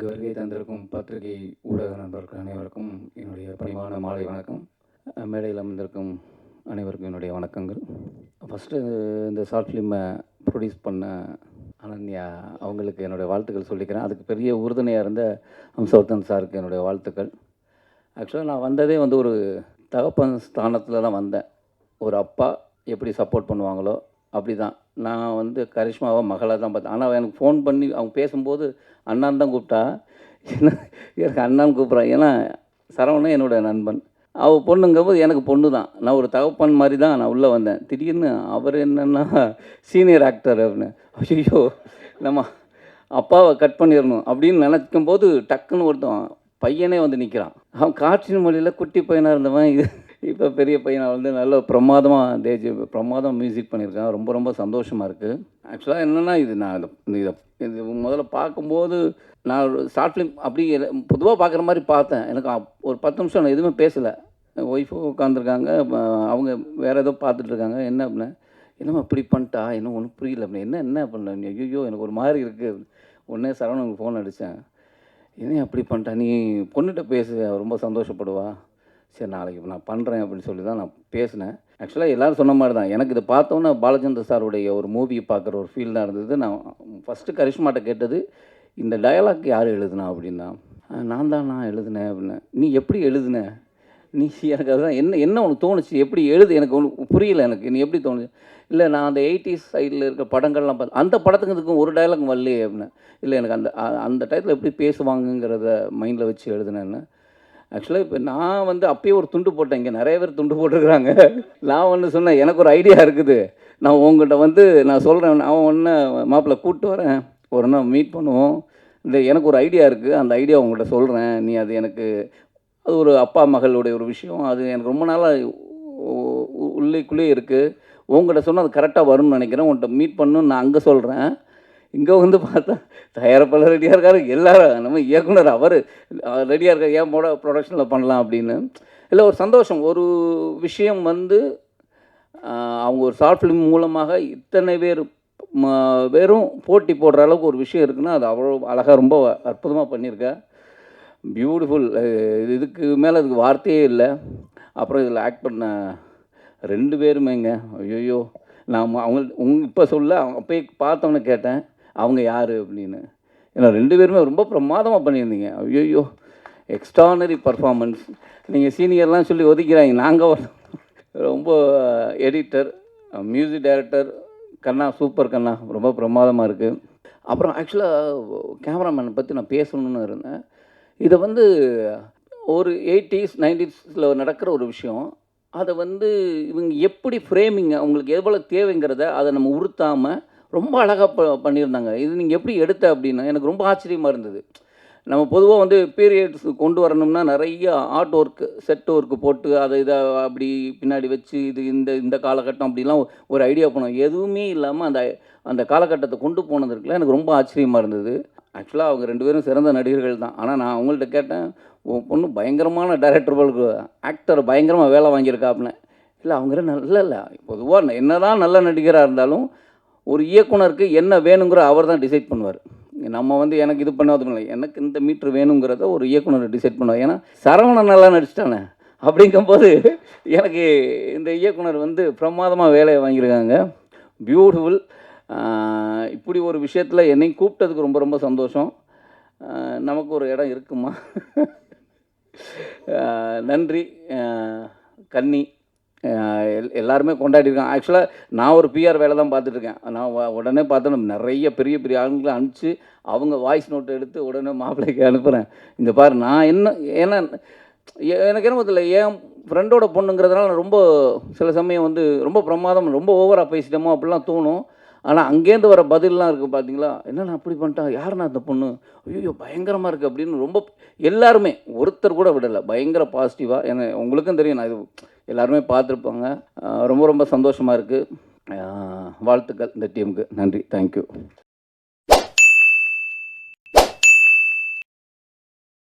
இங்கு வருகை தந்திருக்கும் பத்திரிகை ஊடக நண்பர்கள் அனைவருக்கும் என்னுடைய பணிவான மாலை வணக்கம். மேடையில் அமர்ந்திருக்கும் அனைவருக்கும் என்னுடைய வணக்கங்கள். ஃபஸ்ட்டு இந்த ஷார்ட் ஃபிலிமை ப்ரொடியூஸ் பண்ண அனன்யா அவங்களுக்கு என்னுடைய வாழ்த்துக்கள் சொல்லிக்கிறேன். அதுக்கு பெரிய உறுதுணையாக இருந்த ஹம்சவர்தன் சாருக்கு என்னுடைய வாழ்த்துக்கள். ஆக்சுவலாக நான் வந்ததே வந்து ஒரு தகப்பன் ஸ்தானத்தில் தான் வந்தேன். ஒரு அப்பா எப்படி சப்போர்ட் பண்ணுவாங்களோ அப்படி தான் நான் வந்து கரிஷ்மாவை மகளாக தான் பார்த்தேன். ஆனால் எனக்கு ஃபோன் பண்ணி அவங்க பேசும்போது அண்ணான் தான் கூப்பிட்டா. ஏன்னா எனக்கு அண்ணான்னு கூப்பிட்றான் ஏன்னா சரவணன் என்னோட நண்பன். அவள் பொண்ணுங்கும்போது எனக்கு பொண்ணு தான். நான் ஒரு தகப்பன் மாதிரி தான் நான் உள்ளே வந்தேன். திடீர்னு அவர் என்னென்னா சீனியர் ஆக்டர் அப்படின்னு. ஐயோ நம்ம அப்பாவை கட் பண்ணிடணும் அப்படின்னு நினைக்கும் போது டக்குன்னு ஒருத்தன் பையனே வந்து நிற்கிறான். அவன் காற்றின் மொழியில் குட்டி பையனாக இருந்தவன் இது. இப்போ பெரிய பையனை வந்து நல்ல பிரமாதமாக தேஜ் பிரமாதம் மியூசிக் பண்ணியிருக்கான். ரொம்ப ரொம்ப சந்தோஷமாக இருக்குது ஆக்சுவலாக என்னென்னா இது நான் இதை இதை இது முதல்ல பார்க்கும்போது நான் ஒரு ஷார்ட் ஃபிலிம் அப்படி பொதுவாக பார்க்குற மாதிரி பார்த்தேன். எனக்கு அப்- ஒரு பத்து நிமிஷம் நான் எதுவுமே பேசலை. ஒய்ஃபும் உட்காந்துருக்காங்க அவங்க வேறு ஏதோ பார்த்துட்ருக்காங்க என்ன அப்படின்னா என்னம்மா இப்படி பண்ணிட்டா? இன்னும் ஒன்றும் புரியல அப்படின்னு என்ன என்ன பண்ண ஐயோ எனக்கு ஒரு மாதிரி இருக்குது உடனே சரவணனுக்கு ஃபோன் அடித்தேன் என்ன அப்படி பண்ணிட்டா? நீ பொண்ணுகிட்ட பேசு ரொம்ப சந்தோஷப்படுவா. சரி நாளைக்கு நான் பண்ணுறேன் அப்படின்னு சொல்லி தான் நான் பேசினேன். ஆக்சுவலாக எல்லோரும் சொன்ன மாதிரி தான். எனக்கு இதை பார்த்தோன்னே பாலச்சந்திர சாருடைய ஒரு மூவியை பார்க்குற ஒரு ஃபீல் தான் இருந்தது. நான் ஃபஸ்ட்டு கரிஷ்மாட்ட கேட்டது இந்த டயலாக் யார் எழுதுனா? அப்படின்னா நான் தான் நான் எழுதினேன் அப்படின்னு. நீ எப்படி எழுதுன? நீ எனக்கு அதுதான் என்ன என்ன உனக்கு தோணுச்சு? எப்படி எழுது? எனக்கு ஒன்று புரியல எனக்கு. நீ எப்படி தோணுச்சு? இல்லை நான் அந்த எயிட்டிஸ் சைடில் இருக்க படங்கள்லாம் பார்த்து அந்த படத்துக்கு இதுக்கும் ஒரு டயலாக் வரலையே அப்படின்னு இல்லை எனக்கு அந்த அந்த டயத்தில் எப்படி பேசுவாங்கங்கிறத மைண்டில் வச்சு எழுதுனேன்னு. ஆக்சுவலாக இப்போ நான் வந்து அப்பயே ஒரு துண்டு போட்டேன். இங்கே நிறைய பேர் துண்டு போட்டிருக்கிறாங்க. நான் ஒன்று சொன்னேன் எனக்கு ஒரு ஐடியா இருக்குது. நான் உங்கள்கிட்ட வந்து நான் சொல்கிறேன் அவன் ஒன்று மாப்பிள்ளை கூப்பிட்டு வரேன். ஒரு நாள் மீட் பண்ணுவோம். இந்த எனக்கு ஒரு ஐடியா இருக்குது அந்த ஐடியா உங்கள்கிட்ட சொல்கிறேன் நீ அது எனக்கு அது ஒரு அப்பா மகளுடைய ஒரு விஷயம். அது எனக்கு ரொம்ப நாளாக உள்ளேக்குள்ளேயே இருக்குது உங்கள்கிட்ட சொன்னால் அது கரெக்டாக வரும்னு நினைக்கிறேன். உன்கிட்ட மீட் பண்ணணும்னு நான் அங்கே சொல்கிறேன் இங்கே வந்து பார்த்தா தயாரிப்பாளர் ரெடியாக இருக்காரு எல்லாரும் நம்ம இயக்குனர் அவர் ரெடியாக இருக்கார் ஏன் போட ப்ரொடக்ஷனில் பண்ணலாம் அப்படின்னு. இல்லை ஒரு சந்தோஷம் ஒரு விஷயம் வந்து அவங்க ஒரு ஷார்ட் ஃபிலிம் மூலமாக இத்தனை பேர் வெறும் போட்டி போடுற அளவுக்கு ஒரு விஷயம் இருக்குன்னா அது அவ்வளோ அழகாக ரொம்ப அற்புதமாக பண்ணியிருக்கா. பியூட்டிஃபுல் இதுக்கு மேலே அதுக்கு வார்த்தையே இல்லை. அப்புறம் இதில் ஆக்ட் பண்ண ரெண்டு பேருமேங்க. ஐயோ நான் அவங்க உங் இப்போ சொல்ல அவங்க அப்போயே பார்த்தவனே கேட்டேன். அவங்க யார் அப்படின்னு. ஏன்னா ரெண்டு பேருமே ரொம்ப பிரமாதமாக பண்ணியிருந்தீங்க. ஐயோ எக்ஸ்ட்ரானரி பர்ஃபார்மன்ஸ் நீங்கள் சீனியர்லாம் சொல்லி ஒதுக்கிறாங்க. நாங்கள் ரொம்ப எடிட்டர் மியூசிக் டைரக்டர் கண்ணா சூப்பர் கண்ணா. ரொம்ப பிரமாதமாக இருக்குது அப்புறம் ஆக்சுவலாக கேமராமேனை பற்றி நான் பேசணும்னு இருந்தேன். இதை வந்து ஒரு எயிட்டிஸ் நைன்டிஸில் நடக்கிற ஒரு விஷயம். அதை வந்து இவங்க எப்படி ஃப்ரேமிங் அவங்களுக்கு எவ்வளோ தேவைங்கிறத அதை நம்ம உறுத்தாமல் ரொம்ப அழகாக ப பண்ணியிருந்தாங்க. இது நீங்கள் எப்படி எடுத்த அப்படின்னா எனக்கு ரொம்ப ஆச்சரியமாக இருந்தது. நம்ம பொதுவாக வந்து பீரியட்ஸ் கொண்டு வரணும்னா நிறைய ஆர்ட் ஒர்க்கு செட் ஒர்க்கு போட்டு அதை இதை அப்படி பின்னாடி வச்சு இது இந்த இந்த காலகட்டம் அப்படிலாம் ஒரு ஐடியா பண்ணோம் எதுவுமே இல்லாமல் அந்த அந்த காலகட்டத்தை கொண்டு போனது இருக்குல்ல எனக்கு ரொம்ப ஆச்சரியமாக இருந்தது. ஆக்சுவலாக அவங்க ரெண்டு பேரும் சிறந்த நடிகர்கள் தான். ஆனால் நான் அவங்கள்ட்ட கேட்டேன் உன் பொண்ணு பயங்கரமான டேரக்டர் போலுக்கு ஆக்டர் பயங்கரமாக வேலை வாங்கியிருக்காப்புன்னு இல்லை அவங்க நல்ல இல்லை. பொதுவாக என்னதான் நல்ல நடிகராக இருந்தாலும் ஒரு இயக்குனருக்கு என்ன வேணுங்கிற அவர் தான் டிசைட் பண்ணுவார். நம்ம வந்து எனக்கு இது பண்ணாது இல்லை எனக்கு இந்த மீட்ரு வேணுங்கிறத ஒரு இயக்குனர் டிசைட் பண்ணுவார். ஏன்னா சரவணன் நல்லா நடிச்சிட்டானே அப்படிங்கும்போது எனக்கு இந்த இயக்குனர் வந்து பிரமாதமாக வேலையை வாங்கியிருக்காங்க. பியூட்டிஃபுல் இப்படி ஒரு விஷயத்தில் என்னையும் கூப்பிட்டதுக்கு ரொம்ப ரொம்ப சந்தோஷம். நமக்கு ஒரு இடம் இருக்குமா? நன்றி. கன்னி. எல் எல்லாருமே கொண்டாடிருக்காங்க ஆக்சுவலாக நான் ஒரு பிஆர் வேலை தான் பார்த்துட்ருக்கேன். நான் உடனே பார்த்தோன்னா நிறைய பெரிய பெரிய ஆளுங்களை அனுப்பிச்சு அவங்க வாய்ஸ் நோட் எடுத்து உடனே மாப்பிள்ளைக்கு அனுப்புகிறேன் இந்த பாரு நான் என்ன ஏன்னா எனக்கு என்ன தெரியல. என் ஃப்ரெண்டோட பொண்ணுங்கிறதுனால நான் ரொம்ப சில சமயம் வந்து ரொம்ப பிரமாதம் ரொம்ப ஓவராக பேசிட்டோமோ அப்படிலாம் தோணும். ஆனால் அங்கேருந்து வர பதிலெலாம் இருக்குது பார்த்தீங்களா என்னென்ன அப்படி பண்ணிட்டான் யாருண்ணா அந்த பொண்ணு? ஐயோ பயங்கரமாக இருக்குது அப்படின்னு ரொம்ப எல்லாருமே ஒருத்தர் கூட விடலை. பயங்கர பாசிட்டிவாக ஏன்னா உங்களுக்கும் தெரியும் நான் இது எல்லாருமே பார்த்துருப்பாங்க. ரொம்ப ரொம்ப சந்தோஷமாக இருக்குது வாழ்த்துக்கள் இந்த டீமுக்கு. நன்றி. தேங்க்யூ